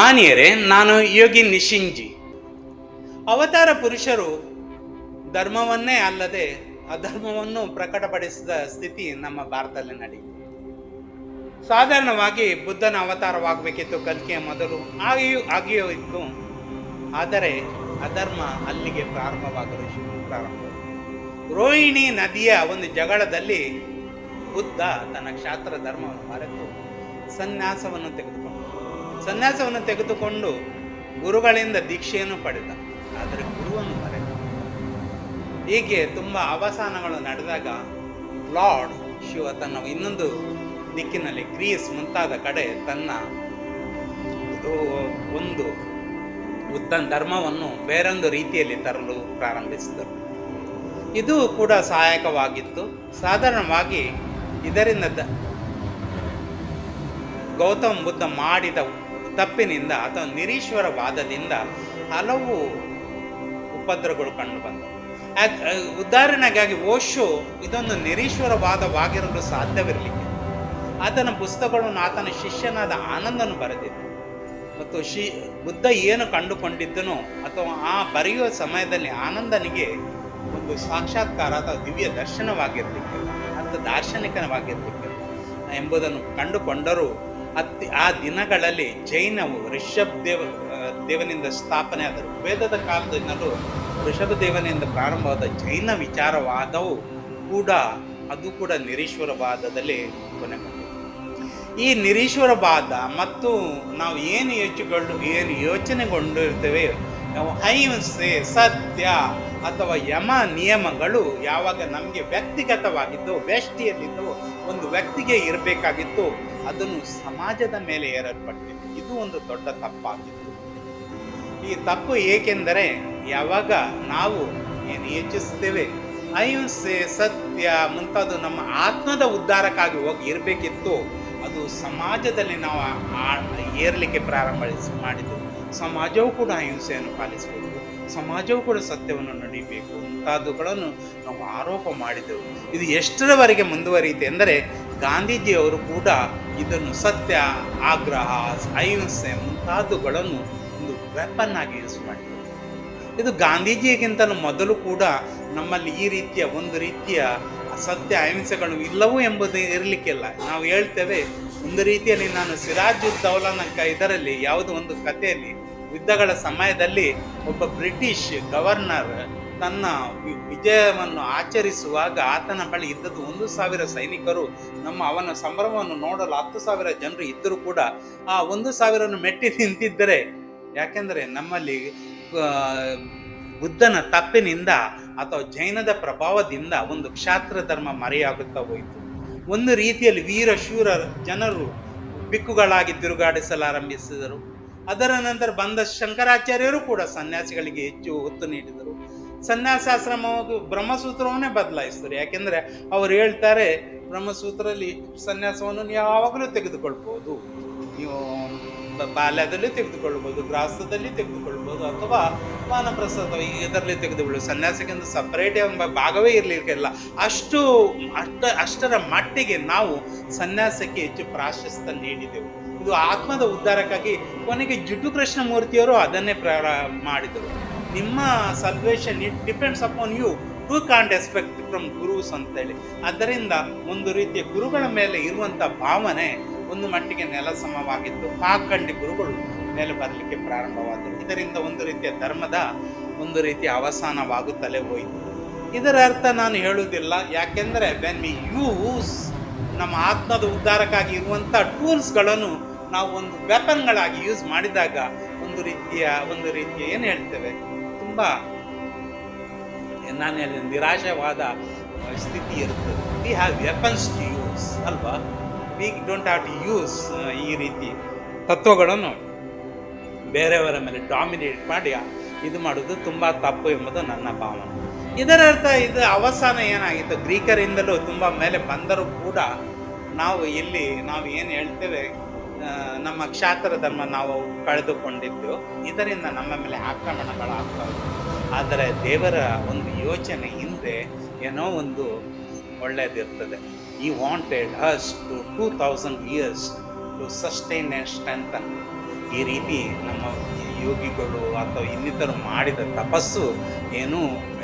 ಮಾನ್ಯರೇ, ನಾನು ಯೋಗಿ ನಿಶಿಂಜಿ. ಅವತಾರ ಪುರುಷರು ಧರ್ಮವನ್ನೇ ಅಲ್ಲದೆ ಅಧರ್ಮವನ್ನು ಪ್ರಕಟಪಡಿಸಿದ ಸ್ಥಿತಿ ನಮ್ಮ ಭಾರತದಲ್ಲಿ ನಡೆಯಿತು. ಸಾಧಾರಣವಾಗಿ ಬುದ್ಧನ ಅವತಾರವಾಗಬೇಕಿತ್ತು ಕಲ್ಕಿಯ ಮೊದಲು, ಆಗಿಯೂ ಆಗಿಯೂ ಇತ್ತು. ಆದರೆ ಅಧರ್ಮ ಅಲ್ಲಿಗೆ ಪ್ರಾರಂಭವಾಗಲು ಪ್ರಾರಂಭ. ರೋಹಿಣಿ ನದಿಯ ಒಂದು ಜಗಳದಲ್ಲಿ ಬುದ್ಧ ತನ್ನ ಕ್ಷಾತ್ರ ಧರ್ಮವನ್ನು ಮರೆತು ಸನ್ಯಾಸವನ್ನು ತೆಗೆದುಕೊಂಡ ಸನ್ಯಾಸವನ್ನು ತೆಗೆದುಕೊಂಡು ಗುರುಗಳಿಂದ ದೀಕ್ಷೆಯನ್ನು ಪಡೆದ. ಆದರೆ ಗುರುವನ್ನು ಮರೆತ. ಹೀಗೆ ತುಂಬ ಅವಸಾನಗಳು ನಡೆದಾಗ ಲಾರ್ಡ್ ಶಿವ ತನ್ನ ಇನ್ನೊಂದು ದಿಕ್ಕಿನಲ್ಲಿ ಗ್ರೀಸ್ ಮುಂತಾದ ಕಡೆ ತನ್ನ ಒಂದು ಉತ್ತಮ ಧರ್ಮವನ್ನು ಬೇರೊಂದು ರೀತಿಯಲ್ಲಿ ತರಲು ಪ್ರಾರಂಭಿಸಿದರು. ಇದು ಕೂಡ ಸಹಾಯಕವಾಗಿತ್ತು. ಸಾಧಾರಣವಾಗಿ ಇದರಿಂದ ಗೌತಮ ಬುದ್ಧ ಮಾಡಿದ ತಪ್ಪಿನಿಂದ ಅಥವಾ ನಿರೀಶ್ವರವಾದದಿಂದ ಹಲವು ಉಪದ್ರಗಳು ಕಂಡು ಬಂದವು. ಉದಾಹರಣೆಗಾಗಿ ಓಶೋ ಇದೊಂದು ನಿರೀಶ್ವರವಾದವಾಗಿರಲು ಸಾಧ್ಯವಿರಲಿಕ್ಕೆ. ಆತನ ಪುಸ್ತಕಗಳನ್ನು ಆತನ ಶಿಷ್ಯನಾದ ಆನಂದನು ಬರೆದಿದ್ದ. ಮತ್ತು ಶಿ, ಬುದ್ಧ ಏನು ಕಂಡುಕೊಂಡಿದ್ದನೋ ಅಥವಾ ಆ ಬರೆಯುವ ಸಮಯದಲ್ಲಿ ಆನಂದನಿಗೆ ಒಂದು ಸಾಕ್ಷಾತ್ಕಾರ ಅಥವಾ ದಿವ್ಯ ದರ್ಶನವಾಗಿರಲಿಕ್ಕಿಲ್ಲ ಅಥವಾ ದಾರ್ಶನಿಕನವಾಗಿರಲಿಕ್ಕೆ ಎಂಬುದನ್ನು ಕಂಡುಕೊಂಡರೂ ಅತ್ತಿ ಆ ದಿನಗಳಲ್ಲಿ ಜೈನವು ಋಷಭ್ ದೇವ ದೇವನಿಂದ ಸ್ಥಾಪನೆ ಆದರು. ವೇದದ ಕಾಲದಿಂದಲೂ ಋಷಭ ದೇವನಿಂದ ಪ್ರಾರಂಭವಾದ ಜೈನ ವಿಚಾರವಾದವು ಕೂಡ, ಅದು ಕೂಡ ನಿರೀಶ್ವರವಾದದಲ್ಲಿ ಕೊನೆಗೊಂಡಿದೆ ಈ ನಿರೀಶ್ವರವಾದ ಮತ್ತು ನಾವು ಏನು ಯೋಚಿಗಳು, ಏನು ಯೋಚನೆಗೊಂಡಿರ್ತೇವೆ, ನಾವು ಅಹಿಂಸೆ, ಸತ್ಯ ಅಥವಾ ಯಮ ನಿಯಮಗಳು ಯಾವಾಗ ನಮಗೆ ವ್ಯಕ್ತಿಗತವಾಗಿದ್ದು ವ್ಯಷ್ಟಿಯಲ್ಲಿದ್ದು ಒಂದು ವ್ಯಕ್ತಿಗೆ ಇರಬೇಕಾಗಿತ್ತು, ಅದನ್ನು ಸಮಾಜದ ಮೇಲೆ ಏರಲ್ಪಟ್ಟಿದೆ ಇದು ಒಂದು ದೊಡ್ಡ ತಪ್ಪಾಗಿತ್ತು. ಈ ತಪ್ಪು ಏಕೆಂದರೆ, ಯಾವಾಗ ನಾವು ಏನು ಯೋಚಿಸ್ತೇವೆ ಅಹಿಂಸೆ, ಸತ್ಯ ಮುಂತಾದ ನಮ್ಮ ಆತ್ಮದ ಉದ್ಧಾರಕ್ಕಾಗಿ ಹೋಗಿ ಇರಬೇಕಿತ್ತು, ಅದು ಸಮಾಜದಲ್ಲಿ ನಾವು ಏರ್ಲಿಕ್ಕೆ ಪ್ರಾರಂಭ ಮಾಡಿದ್ದು, ಸಮಾಜವು ಕೂಡ ಅಹಿಂಸೆಯನ್ನು ಪಾಲಿಸಬೇಕು. ಸಮಾಜವು ಕೂಡ ಸತ್ಯವನ್ನು ನಡೀಬೇಕು. ಮುಂತಾದವುಗಳನ್ನು ನಾವು ಆರೋಪ ಮಾಡಿದೆವು. ಇದು ಎಷ್ಟರವರೆಗೆ ಮುಂದುವರಿಯುತ್ತೆ ಎಂದರೆ ಗಾಂಧೀಜಿಯವರು ಕೂಡ ಇದನ್ನು ಸತ್ಯ, ಆಗ್ರಹ, ಅಹಿಂಸೆ ಮುಂತಾದವುಗಳನ್ನು ಒಂದು ವೆಪನ್ ಆಗಿ ಯೂಸ್ ಮಾಡಿದರು. ಇದು ಗಾಂಧೀಜಿಗಿಂತಲೂ ಮೊದಲು ಕೂಡ ನಮ್ಮಲ್ಲಿ ಈ ರೀತಿಯ ಒಂದು ರೀತಿಯ ಸತ್ಯ ಅಹಿಂಸೆಗಳು ಇಲ್ಲವೂ ಎಂಬುದು ಇರಲಿಕ್ಕಿಲ್ಲ. ನಾವು ಹೇಳ್ತೇವೆ, ಒಂದು ರೀತಿಯಲ್ಲಿ ನಾನು ಸಿರಾಜ್ ದೌಲನ ಕ ಇದರಲ್ಲಿ ಯಾವುದೋ ಒಂದು ಕಥೆಯಲ್ಲಿ ಯುದ್ಧಗಳ ಸಮಯದಲ್ಲಿ ಒಬ್ಬ ಬ್ರಿಟಿಷ್ ಗವರ್ನರ್ ತನ್ನ ವಿಜಯವನ್ನು ಆಚರಿಸುವಾಗ ಆತನ ಬಳಿ ಇದ್ದದ್ದು ಒಂದು ಸಾವಿರ ಸೈನಿಕರು, ನಮ್ಮ ಅವನ ಸಂಭ್ರಮವನ್ನು ನೋಡಲು ಹತ್ತು ಸಾವಿರ ಜನರು ಇದ್ದರೂ ಕೂಡ ಆ ಒಂದು ಸಾವಿರನ್ನು ಮೆಟ್ಟಿ ನಿಂತಿದ್ದರೆ ಯಾಕೆಂದರೆ ನಮ್ಮಲ್ಲಿ ಬುದ್ಧನ ತಪ್ಪಿನಿಂದ ಅಥವಾ ಜೈನದ ಪ್ರಭಾವದಿಂದ ಒಂದು ಕ್ಷಾತ್ರ ಧರ್ಮ ಮರೆಯಾಗುತ್ತಾ ಹೋಯಿತು. ಒಂದು ರೀತಿಯಲ್ಲಿ ವೀರ ಶೂರ ಜನರು ಬಿಕ್ಕುಗಳಾಗಿ ತಿರುಗಾಡಿಸಲಾರಂಭಿಸಿದರು. ಅದರ ನಂತರ ಬಂದ ಶಂಕರಾಚಾರ್ಯರು ಕೂಡ ಸನ್ಯಾಸಿಗಳಿಗೆ ಹೆಚ್ಚು ಒತ್ತು ನೀಡಿದರು. ಸನ್ಯಾಸಾಶ್ರಮ ಬ್ರಹ್ಮಸೂತ್ರವನ್ನೇ ಬದಲಾಯಿಸಿದರು. ಯಾಕೆಂದರೆ ಅವರು ಹೇಳ್ತಾರೆ, ಬ್ರಹ್ಮಸೂತ್ರದಲ್ಲಿ ಸನ್ಯಾಸವನ್ನು ನೀವು ಯಾವಾಗಲೂ ತೆಗೆದುಕೊಳ್ಬೋದು. ನೀವು ಬಾಲ್ಯದಲ್ಲಿ ತೆಗೆದುಕೊಳ್ಬೋದು, ಗ್ರಾಸದಲ್ಲಿ ತೆಗೆದುಕೊಳ್ಬೋದು, ಅಥವಾ ವಾನಪ್ರಸಾದ ಇದರಲ್ಲಿ ತೆಗೆದುಕೊಳ್ಳಿ ಸನ್ಯಾಸಕ್ಕಿಂತ ಸಪರೇಟ್ ಎಂಬ ಭಾಗವೇ ಇರಲಿಕ್ಕಿಲ್ಲ ಅಷ್ಟು, ಅಷ್ಟ, ಅಷ್ಟರ ಮಟ್ಟಿಗೆ ನಾವು ಸನ್ಯಾಸಕ್ಕೆ ಹೆಚ್ಚು ಪ್ರಾಶಸ್ತ್ಯ ನೀಡಿದೆವು. ಇದು ಆತ್ಮದ ಉದ್ಧಾರಕ್ಕಾಗಿ ಕೊನೆಗೆ ಜಿಡ್ಡು ಕೃಷ್ಣಮೂರ್ತಿಯವರು ಅದನ್ನೇ ಪ್ರಾರ ಮಾಡಿದರು. ನಿಮ್ಮ salvation it depends upon you who can't expect from gurus ಅಂತೇಳಿ. ಅದರಿಂದ ಒಂದು ರೀತಿಯ ಗುರುಗಳ ಮೇಲೆ ಇರುವಂಥ ಭಾವನೆ ಒಂದು ಮಟ್ಟಿಗೆ ನೆಲಸಮವಾಗಿದ್ದು ಪಾಕಂಡಿ ಗುರುಗಳು ಮೇಲೆ ಬರಲಿಕ್ಕೆ ಪ್ರಾರಂಭವಾದರು. ಇದರಿಂದ ಒಂದು ರೀತಿಯ ಧರ್ಮದ ಒಂದು ರೀತಿಯ ಅವಸಾನವಾಗುತ್ತಲೇ ಹೋಯಿತು. ಇದರ ಅರ್ಥ ನಾನು ಹೇಳುವುದಿಲ್ಲ. ಯಾಕೆಂದರೆ ವೆನ್ ವಿ ಯೂಸ್ ನಮ್ಮ ಆತ್ಮದ ಉದ್ಧಾರಕ್ಕಾಗಿ ಇರುವಂಥ ಟೂಲ್ಸ್ಗಳನ್ನು ನಾವು ಒಂದು ವೆಪನ್ಗಳಾಗಿ ಯೂಸ್ ಮಾಡಿದಾಗ ಒಂದು ರೀತಿಯ ಒಂದು ರೀತಿಯ ಏನು ಹೇಳ್ತೇವೆ? ತುಂಬ ನಾನು ಹೇಳಿದ, ನಿರಾಶವಾದ ಸ್ಥಿತಿ ಇರುತ್ತೆ we have weapons to use ಅಲ್ವಾ? We don't have to use ಈ ರೀತಿ ತತ್ವಗಳನ್ನು ಬೇರೆಯವರ ಮೇಲೆ ಡಾಮಿನೇಟ್ ಮಾಡಿ ಇದು ಮಾಡೋದು ತುಂಬ ತಪ್ಪು ಎಂಬುದು ನನ್ನ ಭಾವನೆ. ಇದರ ಅರ್ಥ ಇದು ಅವಸಾನ ಏನಾಗಿತ್ತು? ಗ್ರೀಕರಿಂದಲೂ ತುಂಬ ಮೇಲೆ ಬಂದರೂ ಕೂಡ ನಾವು ಇಲ್ಲಿ ನಾವು ಏನು ಹೇಳ್ತೇವೆ? ನಮ್ಮ ಕ್ಷಾತ್ರ ಧರ್ಮ ನಾವು ಕಳೆದುಕೊಂಡಿದ್ದು. ಇದರಿಂದ ನಮ್ಮ ಮೇಲೆ ಆಕ್ರಮಣಗಳಾಗ್ತವೆ ಆದರೆ ದೇವರ ಒಂದು ಯೋಚನೆ ಹಿಂದೆ ಏನೋ ಒಂದು ಒಳ್ಳೆಯದಿರ್ತದೆ ಈ wanted has to two thousand years to sustain and ಈ ರೀತಿ ನಮ್ಮ ಯೋಗಿಗಳು ಅಥವಾ ಇನ್ನಿತರು ಮಾಡಿದ ತಪಸ್ಸು ಏನು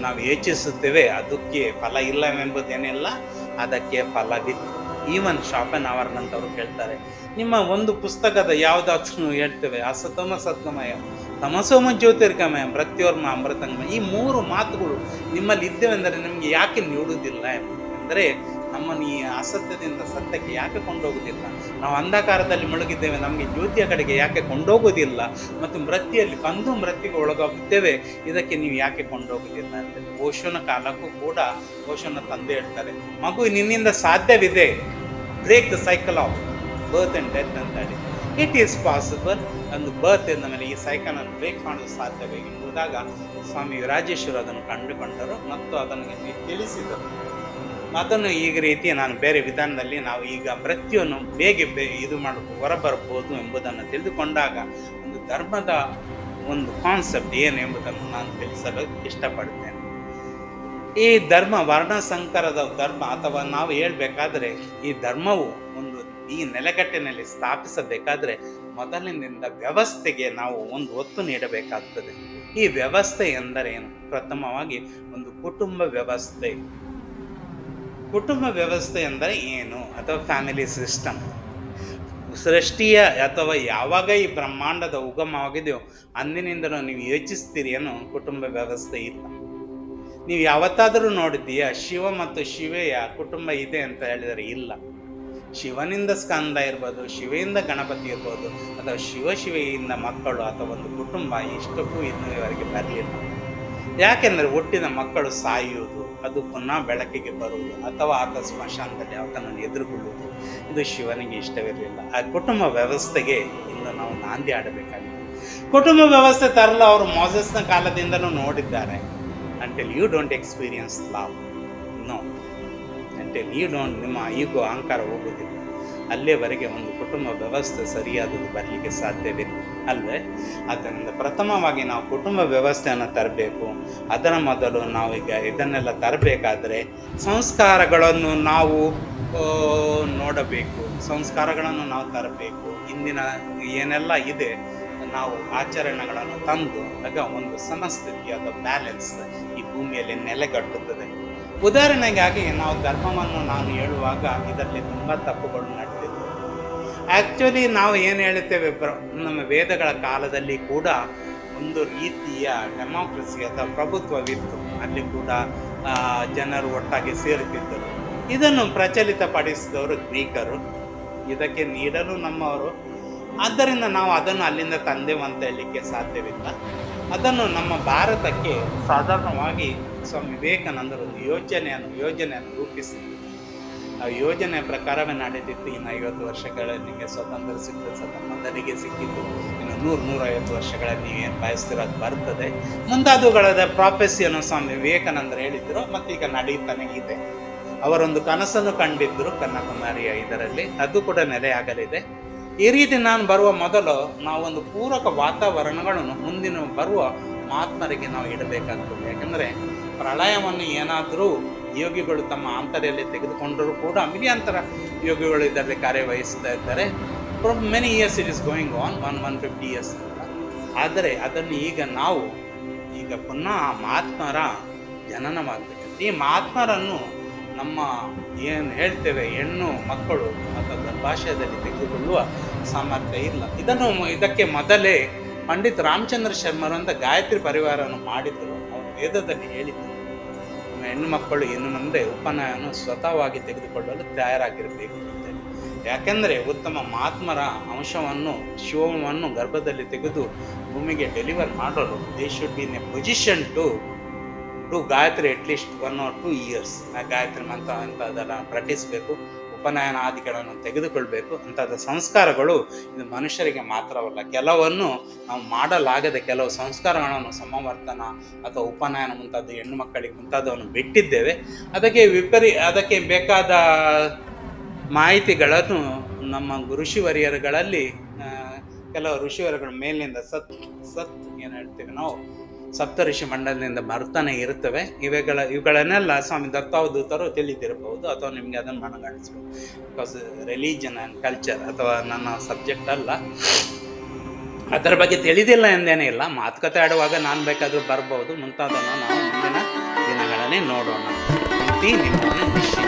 ನಾವು ಯೋಚಿಸುತ್ತೇವೆ, ಅದಕ್ಕೆ ಫಲ ಇಲ್ಲವೆಂಬುದೇನಿಲ್ಲ, ಅದಕ್ಕೆ ಫಲವಿತ್ತು ಈವನ್ ಶಾಪನ್ ಅವರ್ನಂತವ್ರು ಕೇಳ್ತಾರೆ, ನಿಮ್ಮ ಒಂದು ಪುಸ್ತಕದ ಯಾವುದಾದ್ರೂ ಹೇಳ್ತೇವೆ, ಅಸತಮ ಸತ್ಗಮಯ ತಮಸೋಮ ಜ್ಯೋತಿರ್ಗಮಯ, ಮೃತ್ಯೋರ್ಮ ಅಮೃತಂಗಮ ಈ ಮೂರು ಮಾತುಗಳು ನಿಮ್ಮಲ್ಲಿ ಇದ್ದೇವೆಂದರೆ ನಿಮಗೆ ಯಾಕೆ ನೀಡುವುದಿಲ್ಲ? ಅಂದರೆ ನಮ್ಮನ್ನು ಈ ಅಸತ್ಯದಿಂದ ಸತ್ಯಕ್ಕೆ ಯಾಕೆ ಕೊಂಡೋಗೋದಿಲ್ಲ ನಾವು ಅಂಧಕಾರದಲ್ಲಿ ಮುಳುಗಿದ್ದೇವೆ, ನಮಗೆ ಜ್ಯೋತಿಯ ಕಡೆಗೆ ಯಾಕೆ ಕೊಂಡೋಗುವುದಿಲ್ಲ? ಮತ್ತು ಮೃತ್ಯಲ್ಲಿ ಬಂದು ಮೃತ್ಯುಗೆ ಒಳಗಾಗುತ್ತೇವೆ, ಇದಕ್ಕೆ ನೀವು ಯಾಕೆ ಕೊಂಡೋಗುದಿಲ್ಲ ಅಂತ ಓಶೋನ ಕಾಲಕ್ಕೂ ಕೂಡ ಓಶೋನ ತಂದೆ ಹೇಳ್ತಾರೆ, ಮಗು ನಿನ್ನಿಂದ ಸಾಧ್ಯವಿದೆ break the cycle of birth and death ಅಂತ ಹೇಳಿ. ಇಟ್ ಈಸ್ ಪಾಸಿಬಲ್ ಒಂದು ಬರ್ತ್ ಎಂದ ಮೇಲೆ ಈ ಸೈಕಲನ್ನು ಬ್ರೇಕ್ ಮಾಡಲು ಸಾಧ್ಯವೇ ಎಂಬುದಾಗ ಸ್ವಾಮಿ ರಾಜೇಶ್ವರ ಅದನ್ನು ಕಂಡುಕೊಂಡರು ಮತ್ತು ಅದನ್ನು ತಿಳಿಸಿದರು. ಅದನ್ನು ಈಗ ರೀತಿ ನಾನು ಬೇರೆ ವಿಧಾನದಲ್ಲಿ ನಾವು ಈಗ ಮೃತ್ಯುವನ್ನು ಬೇಗ ಬೇ ಇದು ಮಾಡ ಹೊರಬರಬಹುದು ಎಂಬುದನ್ನು ತಿಳಿದುಕೊಂಡಾಗ ಒಂದು ಧರ್ಮದ ಒಂದು ಕಾನ್ಸೆಪ್ಟ್ ಏನು ಎಂಬುದನ್ನು ನಾನು ತಿಳಿಸಲು ಇಷ್ಟಪಡುತ್ತೇನೆ. ಈ ಧರ್ಮ ವರ್ಣ ಸಂಕರದ ಧರ್ಮ ಅಥವಾ ನಾವು ಹೇಳ್ಬೇಕಾದ್ರೆ ಈ ಧರ್ಮವು ಒಂದು ಈ ನೆಲೆಗಟ್ಟಿನಲ್ಲಿ ಸ್ಥಾಪಿಸಬೇಕಾದ್ರೆ ಮೊದಲಿನಿಂದ ವ್ಯವಸ್ಥೆಗೆ ನಾವು ಒಂದು ಒತ್ತು ನೀಡಬೇಕಾಗ್ತದೆ. ಈ ವ್ಯವಸ್ಥೆ ಎಂದರೇನು? ಪ್ರಥಮವಾಗಿ ಒಂದು ಕುಟುಂಬ ವ್ಯವಸ್ಥೆ. ಕುಟುಂಬ ವ್ಯವಸ್ಥೆ ಎಂದರೆ ಏನು? ಅಥವಾ ಫ್ಯಾಮಿಲಿ ಸಿಸ್ಟಮ್ ಸೃಷ್ಟಿಯ ಅಥವಾ ಯಾವಾಗ ಈ ಬ್ರಹ್ಮಾಂಡದ ಉಗಮವಾಗಿದೆಯೋ, ಅಂದಿನಿಂದಲೂ ನೀವು ಯೋಚಿಸ್ತೀರಿ ಅನ್ನೋ ಕುಟುಂಬ ವ್ಯವಸ್ಥೆ ಇಲ್ಲ. ನೀವು ಯಾವತ್ತಾದರೂ ನೋಡಿದ್ದೀಯ, ಶಿವ ಮತ್ತು ಶಿವೆಯ ಕುಟುಂಬ ಇದೆ ಅಂತ ಹೇಳಿದರೆ ಇಲ್ಲ. ಶಿವನಿಂದ ಸ್ಕಂದ ಇರ್ಬೋದು, ಶಿವೆಯಿಂದ ಗಣಪತಿ ಇರ್ಬೋದು, ಅಥವಾ ಶಿವ ಶಿವೆಯಿಂದ ಮಕ್ಕಳು ಅಥವಾ ಒಂದು ಕುಟುಂಬ ಇಷ್ಟಕ್ಕೂ ಇನ್ನೂವರೆಗೆ ಬರಲಿಲ್ಲ. ಯಾಕೆಂದರೆ ಹುಟ್ಟಿದ ಮಕ್ಕಳು ಸಾಯುವುದು, ಅದು ಪುನಃ ಬೆಳಕಿಗೆ ಬರುವುದು, ಅಥವಾ ಆತ ಸ್ಮಶಾನದಲ್ಲಿ ಆತನನ್ನು ಎದುರುಗೊಳ್ಳುವುದು, ಇದು ಶಿವನಿಗೆ ಇಷ್ಟವಿರಲಿಲ್ಲ. ಆ ಕುಟುಂಬ ವ್ಯವಸ್ಥೆಗೆ ಇನ್ನು ನಾವು ನಾಂದಿ ಆಡಬೇಕಾಗಿದೆ ಕುಟುಂಬ ವ್ಯವಸ್ಥೆ ತರಲು ಅವರು ಮೋಸಸ್ನ ಕಾಲದಿಂದಲೂ ನೋಡಿದ್ದಾರೆ. Until you don't experience love no until you don't ನಿಮ್ಮ ಈಗೋ ಅಹಂಕಾರ ಹೋಗುವುದಿಲ್ಲ. ಅಲ್ಲಿಯವರೆಗೆ ಒಂದು ಕುಟುಂಬ ವ್ಯವಸ್ಥೆ ಸರಿಯಾದದ್ದು ಬರಲಿಕ್ಕೆ ಸಾಧ್ಯವಿಲ್ಲ. ಅಲ್ವೇ? ಆದ್ದರಿಂದ ಪ್ರಥಮವಾಗಿ ನಾವು ಕುಟುಂಬ ವ್ಯವಸ್ಥೆಯನ್ನು ತರಬೇಕು. ಅದರ ಮೊದಲು ನಾವೀಗ ಇದನ್ನೆಲ್ಲ ತರಬೇಕಾದರೆ ಸಂಸ್ಕಾರಗಳನ್ನು ನಾವು ನೋಡಬೇಕು. ಸಂಸ್ಕಾರಗಳನ್ನು ನಾವು ತರಬೇಕು. ಇಂದಿನ ಏನೆಲ್ಲ ಇದೆ, ನಾವು ಆಚರಣೆಗಳನ್ನು ತಂದು, ಆಗ ಒಂದು ಸಮಸ್ಥಿತಿ ಅಥವಾ ಬ್ಯಾಲೆನ್ಸ್ ಭೂಮಿಯಲ್ಲಿ ನೆಲೆಗಟ್ಟುತ್ತದೆ. ಉದಾಹರಣೆಗಾಗಿ ನಾವು ಧರ್ಮವನ್ನು ನಾನು ಹೇಳುವಾಗ ಇದರಲ್ಲಿ ತುಂಬ ತಪ್ಪುಗಳು ನಡೆದಿದ್ದವು ಆ್ಯಕ್ಚುಲಿ ನಾವು ಏನು ಹೇಳುತ್ತೇವೆ ಪ್ರ ನಮ್ಮ ವೇದಗಳ ಕಾಲದಲ್ಲಿ ಕೂಡ ಒಂದು ರೀತಿಯ ಡೆಮಾಕ್ರಸಿ ಅಥವಾ ಪ್ರಭುತ್ವವಿತ್ತು ಅಲ್ಲಿ ಕೂಡ ಜನರು ಒಟ್ಟಾಗಿ ಸೇರುತ್ತಿದ್ದರು. ಇದನ್ನು ಪ್ರಚಲಿತಪಡಿಸಿದವರು ಗ್ರೀಕರು. ಇದಕ್ಕೆ ನೀಡಲು ನಮ್ಮವರು. ಆದ್ದರಿಂದ ನಾವು ಅದನ್ನು ಅಲ್ಲಿಂದ ತಂದೆವು ಅಂತ ಹೇಳಲಿಕ್ಕೆ ಸಾಧ್ಯವಿಲ್ಲ. ಅದನ್ನು ನಮ್ಮ ಭಾರತಕ್ಕೆ ಸಾಧಾರಣವಾಗಿ ಸ್ವಾಮಿ ವಿವೇಕಾನಂದರು ಒಂದು ಯೋಜನೆಯನ್ನು ಯೋಜನೆಯನ್ನು ರೂಪಿಸಿದರು. ಆ ಯೋಜನೆ ಪ್ರಕಾರವೇ ನಡೆದಿತ್ತು. ಇನ್ನು ಐವತ್ತು ವರ್ಷಗಳಲ್ಲಿ ನಿಮಗೆ ಸ್ವತಂತ್ರ ಸಹ ಮೊದಲಿಗೆ ಸಿಕ್ಕಿದ್ದು ಇನ್ನು ನೂರು, ನೂರೈವತ್ತು ವರ್ಷಗಳಲ್ಲಿ ನೀವೇನು ಬಯಸ್ತಿರೋದು ಬರ್ತದೆ. ಮುಂತಾದವುಗಳದ ಪ್ರಾಫೆಸಿಯನ್ನು ಸ್ವಾಮಿ ವಿವೇಕಾನಂದರು ಹೇಳಿದ್ರು. ಮತ್ತೀಗ ನಡೀತಾನೆ ಇದೆ. ಅವರೊಂದು ಕನಸನ್ನು ಕಂಡಿದ್ದರು ಕನ್ನಕುಮಾರಿಯ ಇದರಲ್ಲಿ. ಅದು ಕೂಡ ನೆಲೆಯಾಗಲಿದೆ. ಈ ರೀತಿ ನಾನು ಬರುವ ಮೊದಲು ನಾವೊಂದು ಪೂರಕ ವಾತಾವರಣಗಳನ್ನು ಮುಂದಿನ ಬರುವ ಮಹಾತ್ಮರಿಗೆ ನಾವು ಇಡಬೇಕಾಗ್ತದೆ. ಯಾಕಂದರೆ ಪ್ರಳಯವನ್ನು ಏನಾದರೂ ಯೋಗಿಗಳು ತಮ್ಮ ಆಂತರ್ಯಲ್ಲಿ ತೆಗೆದುಕೊಂಡರೂ ಕೂಡ ಮಿಲಿಯಾಂತರ ಯೋಗಿಗಳು ಇದರಲ್ಲಿ ಕಾರ್ಯವಹಿಸ್ತಾ ಇದ್ದಾರೆ. From many years it is going on one one fifty years ಆದರೆ ಅದನ್ನು ಈಗ ನಾವು ಈಗ ಪುನಃ ಆ ಮಹಾತ್ಮರ ಜನನವಾಗಬೇಕು ಈ ಮಹಾತ್ಮರನ್ನು ನಮ್ಮ ಏನು ಹೇಳ್ತೇವೆ ಹೆಣ್ಣು ಮಕ್ಕಳು ಅಥವಾ ಗರ್ಭಾಶಯದಲ್ಲಿ ತೆಗೆದುಕೊಳ್ಳುವ ಸಾಮರ್ಥ್ಯ ಇಲ್ಲ. ಇದನ್ನು ಇದಕ್ಕೆ ಮೊದಲೇ ಪಂಡಿತ್ ರಾಮಚಂದ್ರ ಶರ್ಮರು ಅಂತ ಗಾಯತ್ರಿ ಪರಿವಾರವನ್ನು ಮಾಡಿದರು. ಅವರು ವೇದದಲ್ಲಿ ಹೇಳಿದರು. ಹೆಣ್ಣು ಮಕ್ಕಳು ಇನ್ನು ಮುಂದೆ ಉಪನಯನ ಸ್ವತಃವಾಗಿ ತೆಗೆದುಕೊಳ್ಳಲು ತಯಾರಾಗಿರಬೇಕು ಅಂತೇಳಿ. ಯಾಕೆಂದರೆ ಉತ್ತಮ ಮಹಾತ್ಮರ ಅಂಶವನ್ನು ಶಿವವನ್ನು ಗರ್ಭದಲ್ಲಿ ತೆಗೆದು ಭೂಮಿಗೆ ಡೆಲಿವರ್ ಮಾಡಲು they should be in a position to to Gayatri at least one or two years ಆ ಗಾಯತ್ರಿ ಮಂತ್ರ ಅಂತ ಅದನ್ನು ಪ್ರಕಟಿಸಬೇಕು. ಉಪನಯನ ಆದಿಗಳನ್ನು ತೆಗೆದುಕೊಳ್ಬೇಕು. ಅಂಥದ್ದು ಸಂಸ್ಕಾರಗಳು ಇದು ಮನುಷ್ಯರಿಗೆ ಮಾತ್ರವಲ್ಲ, ಕೆಲವನ್ನು ನಾವು ಮಾಡಲಾಗದ ಕೆಲವು ಸಂಸ್ಕಾರಗಳನ್ನು ಸಮವರ್ತನ ಅಥವಾ ಉಪನಯನ ಮುಂತಾದ ಹೆಣ್ಣು ಮಕ್ಕಳಿಗೆ ಮುಂತಾದವನ್ನು ಬಿಟ್ಟಿದ್ದೇವೆ. ಅದಕ್ಕೆ ವಿಪರಿ, ಅದಕ್ಕೆ ಬೇಕಾದ ಮಾಹಿತಿಗಳನ್ನು ನಮ್ಮ ಋಷಿವರಿಯರುಗಳಲ್ಲಿ ಕೆಲವು ಋಷಿವರಗಳ ಮೇಲಿನಿಂದ ಸತ್ ಸತ್ ಏನು ಹೇಳ್ತೀವಿ ನಾವು ಸಪ್ತ ಋಷಿ ಮಂಡಲದಿಂದ ಬರ್ತಾನೆ ಇರುತ್ತವೆ. ಇವೆಗಳ, ಇವುಗಳನ್ನೆಲ್ಲ ಸ್ವಾಮಿ ದತ್ತಾವಧೂತರು ತಿಳಿದಿರಬಹುದು. ಅಥವಾ ನಿಮಗೆ ಅದನ್ನು ಮನಗಾಣಿಸ್ಬೋದು ಬಿಕಾಸ್ ರಿಲಿಜನ್ ಆ್ಯಂಡ್ ಕಲ್ಚರ್ ಅಥವಾ ನನ್ನ ಸಬ್ಜೆಕ್ಟ್ ಅಲ್ಲ. ಅದರ ಬಗ್ಗೆ ತಿಳಿದಿಲ್ಲ ಎಂದೇನೇ ಇಲ್ಲ. ಮಾತುಕತೆ ಆಡುವಾಗ ನಾನು ಬೇಕಾದರೂ ಬರ್ಬೋದು. ಮುಂತಾದನ್ನು ನಾವು ಮುಂದಿನ ದಿನಗಳಲ್ಲಿ ನೋಡೋಣ. ನಿಮ್ಮ